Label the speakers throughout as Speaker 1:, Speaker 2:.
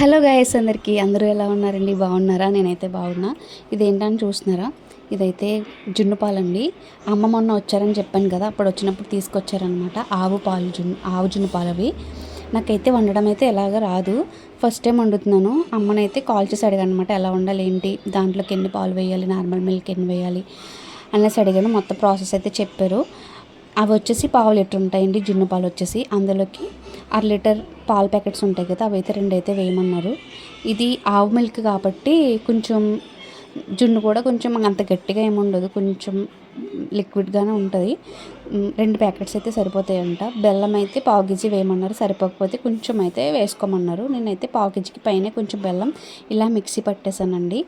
Speaker 1: Hello guys అందరికీ. అందరూ ఎలా ఉన్నారండి? బాగున్నారా? నేనైతే బాగున్నా. ఇదేంటని చూస్తున్నారా? ఇదైతే జున్ను పాలండి. అమ్మ మొన్న వచ్చారని చెప్పాను కదా అప్పుడు వచ్చినప్పుడు తీసుకొచ్చారనమాట. ఆవు పాలు జున్ను ఆవు జున్ను పాలు అవి నాకైతే వండడం అయితే ఎలాగ రాదు. ఫస్ట్ టైం వండుతున్నాను. అమ్మనైతే కాల్ చేసి అడిగాను అనమాట ఎలా వండాలి? ఏంటి? దాంట్లోకి ఎన్ని పాలు వేయాలి? నార్మల్ మిల్క్ ఎన్ని వేయాలి? అనేసి అడిగాను. మొత్తం ప్రాసెస్ అయితే చెప్పారు. అవి వచ్చేసి పావు లీటర్ ఉంటాయండి జున్ను పాలు వచ్చేసి. అందులోకి అర లీటర్ పాల ప్యాకెట్స్ ఉంటాయి కదా అవి అయితే రెండు అయితే వేయమన్నారు. ఇది ఆవు మిల్క్ కాబట్టి కొంచెం జున్ను కూడా కొంచెం అంత గట్టిగా ఏముండదు కొంచెం లిక్విడ్గానే ఉంటుంది. రెండు ప్యాకెట్స్ అయితే సరిపోతాయంట. బెల్లం అయితే పావు కేజీ వేయమన్నారు సరిపోకపోతే కొంచెం అయితే వేసుకోమన్నారు. నేనైతే పావు కేజీకి పైన కొంచెం బెల్లం ఇలా మిక్సీ పట్టేశానండి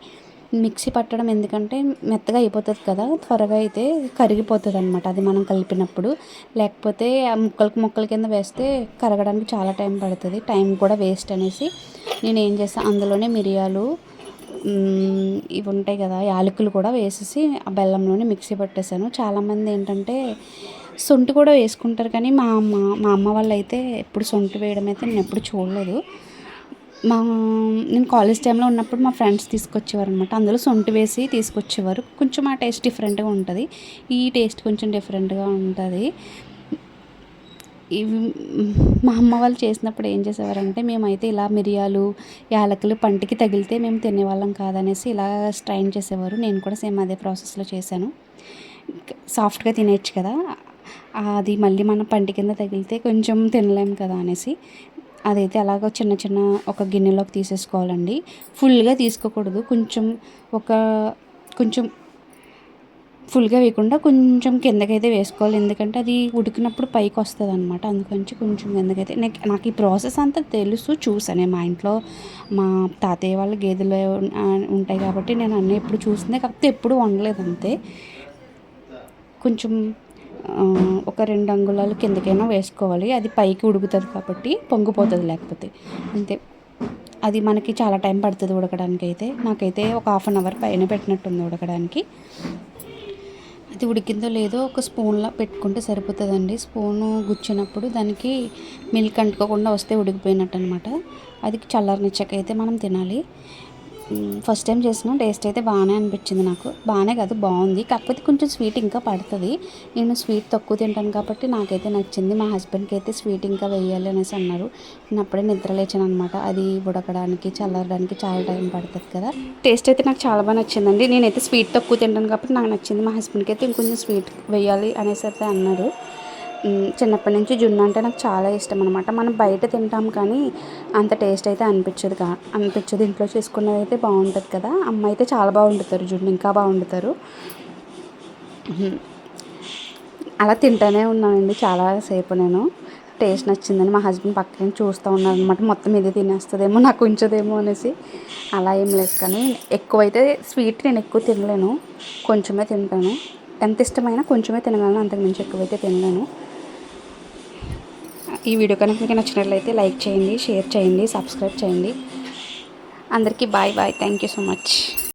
Speaker 1: మిక్సీ పట్టడం ఎందుకంటే మెత్తగా అయిపోతుంది కదా త్వరగా అయితే కరిగిపోతుంది అనమాట అది మనం కలిపినప్పుడు. లేకపోతే ఆ ముక్కలకు ముక్కల కింద వేస్తే కరగడానికి చాలా టైం పడుతుంది టైం కూడా వేస్ట్ అనేసి. నేను ఏం చేస్తాను అందులోనే మిరియాలు ఇవి ఉంటాయి కదా యాలకులు కూడా వేసేసి ఆ బెల్లంలోనే మిక్సీ పట్టేశాను చాలామంది ఏంటంటే సొంటి కూడా వేసుకుంటారు కానీ మా అమ్మ మా అమ్మ వాళ్ళు అయితే ఎప్పుడు సొంటి వేయడం అయితే నేను ఎప్పుడు చూడలేదు. మా నేను కాలేజ్ టైంలో ఉన్నప్పుడు మా ఫ్రెండ్స్ తీసుకొచ్చేవారు అనమాట అందులో సొంటి వేసి తీసుకొచ్చేవారు. కొంచెం ఆ టేస్ట్ డిఫరెంట్గా ఉంటుంది. ఈ టేస్ట్ కొంచెం డిఫరెంట్గా ఉంటుంది. ఇవి మా అమ్మ వాళ్ళు చేసినప్పుడు ఏం చేసేవారంటే మేమైతే ఇలా మిరియాలు యాలకులు పంటికి తగిలితే మేము తినేవాళ్ళం కాదనేసి ఇలా స్ట్రైన్ చేసేవారు. నేను కూడా సేమ్ అదే ప్రాసెస్లో చేశాను. సాఫ్ట్గా తినేయచ్చు కదా. అది మళ్ళీ మన పంటి కింద తగిలితే కొంచెం తినలేం కదా అనేసి అదైతే అలాగ చిన్న చిన్న ఒక గిన్నెలోకి తీసేసుకోవాలండి. ఫుల్గా తీసుకోకూడదు. కొంచెం ఒక కొంచెం ఫుల్గా వేయకుండా కొంచెం కిందకైతే వేసుకోవాలి. ఎందుకంటే అది ఉడికినప్పుడు పైకి వస్తుంది అనమాట అందుకని కొంచెం కిందకైతే నాకు నాకు ఈ ప్రాసెస్ అంతా తెలుసు. చూసాను మా ఇంట్లో మా తాతయ్య వాళ్ళ గేదెలు ఉంటాయి కాబట్టి నేను అన్నీ ఎప్పుడు చూసిందే. కాకపోతే ఎప్పుడు వండలేదు అంతే. కొంచెం ఒక రెండు అంగుళాలు కిందకైనా వేసుకోవాలి. అది పైకి ఉడుకుతుంది కాబట్టి పొంగిపోతుంది లేకపోతే. అంతే. అది మనకి చాలా టైం పడుతుంది ఉడకడానికి అయితే నాకైతే ఒక హాఫ్ అన్ అవర్ పైన పెట్టినట్టుంది ఉడకడానికి. అది ఉడికిందో లేదో ఒక స్పూన్లా పెట్టుకుంటే సరిపోతుందండి. స్పూను గుచ్చినప్పుడు దానికి మిల్క్ అంటుకోకుండా వస్తే ఉడికిపోయినట్టు అనమాట అది చల్లారనిచ్చాక అయితే మనం తినాలి. ఫస్ట్ టైం చేసిన టేస్ట్ అయితే బాగానే అనిపించింది నాకు. బాగానే కాదు బాగుంది. కాకపోతే కొంచెం స్వీట్ ఇంకా పడుతుంది. నేను స్వీట్ తక్కువ తింటాను కాబట్టి నాకైతే నచ్చింది. మా హస్బెండ్కి అయితే స్వీట్ ఇంకా వేయాలి అనేసి అన్నారు. నేను అప్పుడే నిద్ర లేచాను అనమాట అది ఉడకడానికి చల్లడానికి చాలా టైం పడుతుంది కదా. టేస్ట్ అయితే నాకు చాలా బాగా నచ్చిందండి. నేనైతే స్వీట్ తక్కువ తింటాను కాబట్టి నాకు నచ్చింది. మా హస్బెండ్కి అయితే ఇంకొంచెం స్వీట్ వేయాలి అనేసి అయితే అన్నారు. చిన్నప్పటి నుంచి జున్ను అంటే నాకు చాలా ఇష్టం అనమాట మనం బయట తింటాం కానీ అంత టేస్ట్ అయితే అనిపించదు కా అనిపించదు. ఇంట్లో చేసుకున్నది అయితే బాగుంటుంది కదా. అమ్మ అయితే చాలా బాగా వండుతారు జున్ను ఇంకా బాగా వండుతారు అలా తింటానే ఉన్నానండి చాలా సేపు నేను. టేస్ట్ నచ్చిందని మా హస్బెండ్ పక్కన చూస్తూ ఉన్నాను అనమాట మొత్తం ఇది తినేస్తుందేమో నాకు ఉంచదేమో అనేసి. అలా ఏం లేదు కానీ ఎక్కువైతే స్వీట్ నేను ఎక్కువ తినలేను. కొంచెమే తింటాను. ఎంత ఇష్టమైనా కొంచెమే తినగలను. అంతకు మించి ఎక్కువైతే తినలేను. ఈ వీడియో కనుక మీకు నచ్చినట్లయితే లైక్ చేయండి షేర్ చేయండి సబ్స్క్రైబ్ చేయండి. అందరికీ bye bye. Thank you so much